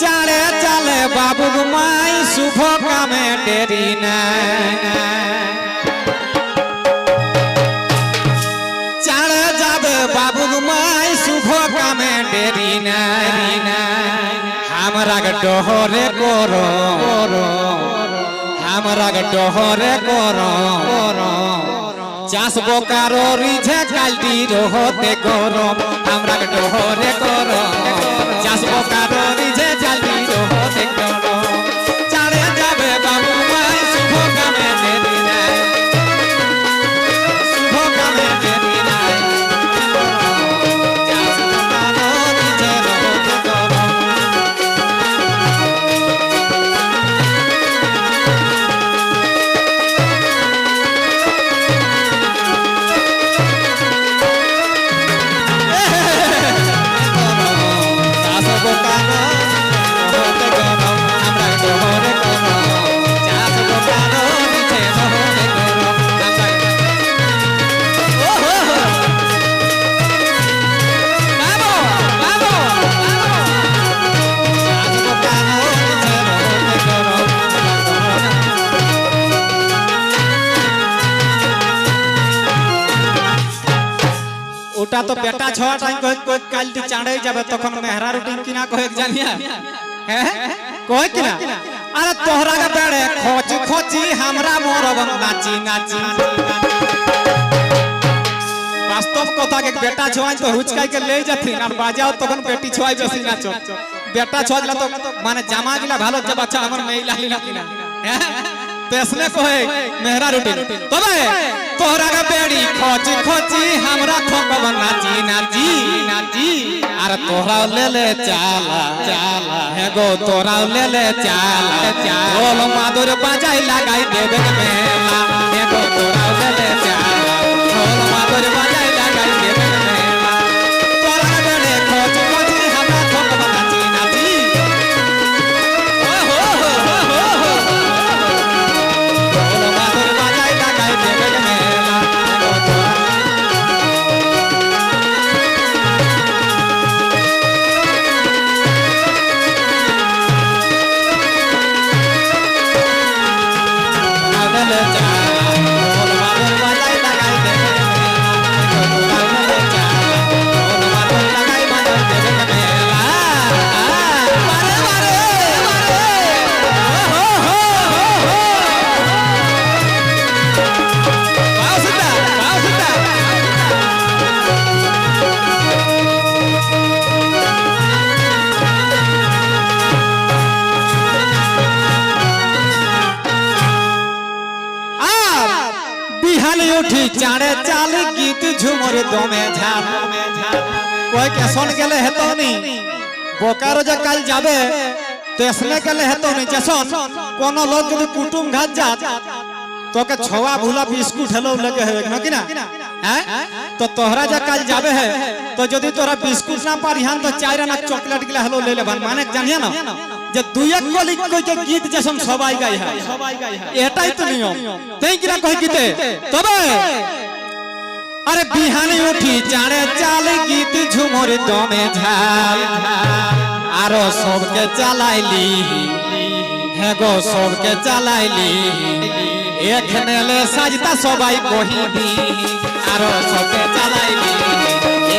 চালে চালে বাবু মাই শুভ কামে দেরি চালে যাবে বাবু মাই শুভ কামে দেরি আমরা ডহরে কর। আমরা ডহরে কর। চাষ বোকার রিঝে কালটি রহতে গরম। আমরা ডহরে কর। ওটা তো বেটা ছয় টাইম কই কই কাল দি চাঁড়ে যাবে তখন মেহরা রুটিন কিনা কই জানিয়া? হ্যাঁ, হ্যাঁ কই কিনা আরে তোহরা কা বেড়ে খচি খচি আমরা মরব নাচি নাচি। বাস্তব কথা কে বেটা ছয় তো হুচকাই কে লই যাতি? আর বাজাও তখন পেটি ছয় বেশি নাচ। বেটা ছয় তো মানে জামা গিলা ভালো যে বাচ্চা আমার মেইলা লিলা কিনা হ্যাঁ? তেসনে কহে মেহরা রুটিন তবে তোহরা কে বেড়ি খোঁচি খোঁচি हमरा খোকব নাচি নাচি নাচি আর তোহরা ले ले চালা চালা হে গো তোরা ले ले চালা ঢোল মাদুর বাজাই লাগাই দেবে মেলা হে গো তোরা ले ले চালা ঢোল মাদুর বাজাই বিহালি উঠি চাঁড়ে চাল, গীত ঝুমর দমে ঝাল কই কেসন গেলে হেতনি? বোকারো যে কাল যাবে, তেসনে গেলে হেতনি? যেসন কোন লোক যদি কুটুম ঘাট যা তোকে ছোয়া ভুলা বিস্কুট হেলো লগে হবে, নাকি না? হ্যাঁ? তো তোহরা যে কাল যাবে হে তো যদি তোরা বিস্কুট না পারি হান তো চাইরা না চকলেট গিলা হেলো ले लेবান মানে জানিয়া না যে দুই এক কলি কইকে গীত গাই হয় সবাই গাই হয়। এটাই তো নিয়ম। তেই কিনা কই গীতে? তবে আরে বিহানি উঠি চাড়ে চাল গীত ঝুমর দমে ঝাল। আরও সবকে চালাইলি। হ্যাঁ গো, সবকে চালাইলি। এখানে সাজতা সবাই কহিবি আরও সবকে চালাইলি।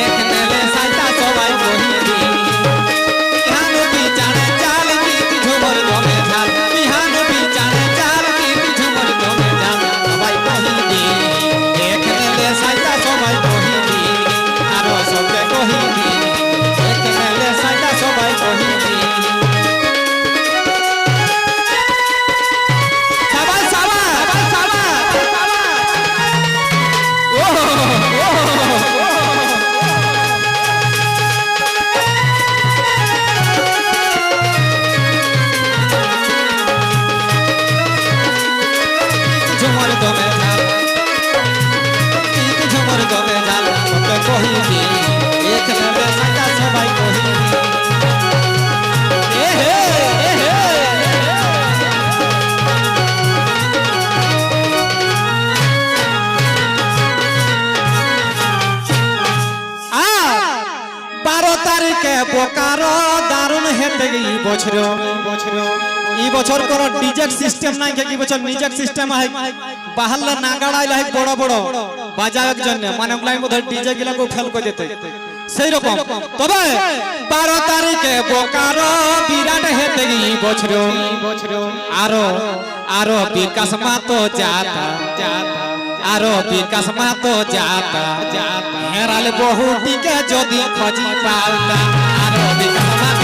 এখানে হেতে এই বছর এই বছর কোন ডিজে সিস্টেম নাই কি বছর নিজে সিস্টেম হয়। বাহারলে নাগাড়াই লাই বড় বড় বাজার জন্য। মানে ওগুলাই মধ্যে ডিজে গুলাকে ফেল করে দিতে। সেই রকম তবে বারো তারিখে বোকারো বিরাট হেতে এই বছর। আরও আরও বিকাশ মাতো যাতা, আরও বিকাশ মাতো যাতা। হেরাল বহুটিকে যদি খোঁজি পাওতা আরও বিকাশ মাতো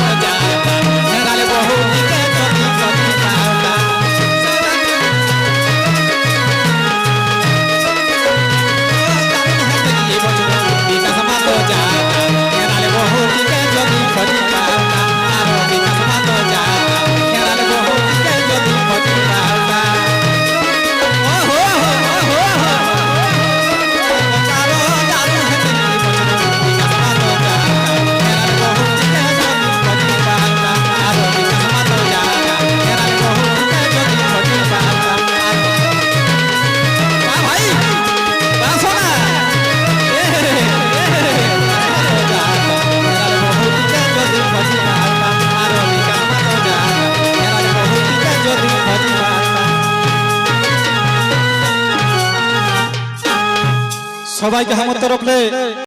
সবাইকে আমার তরফে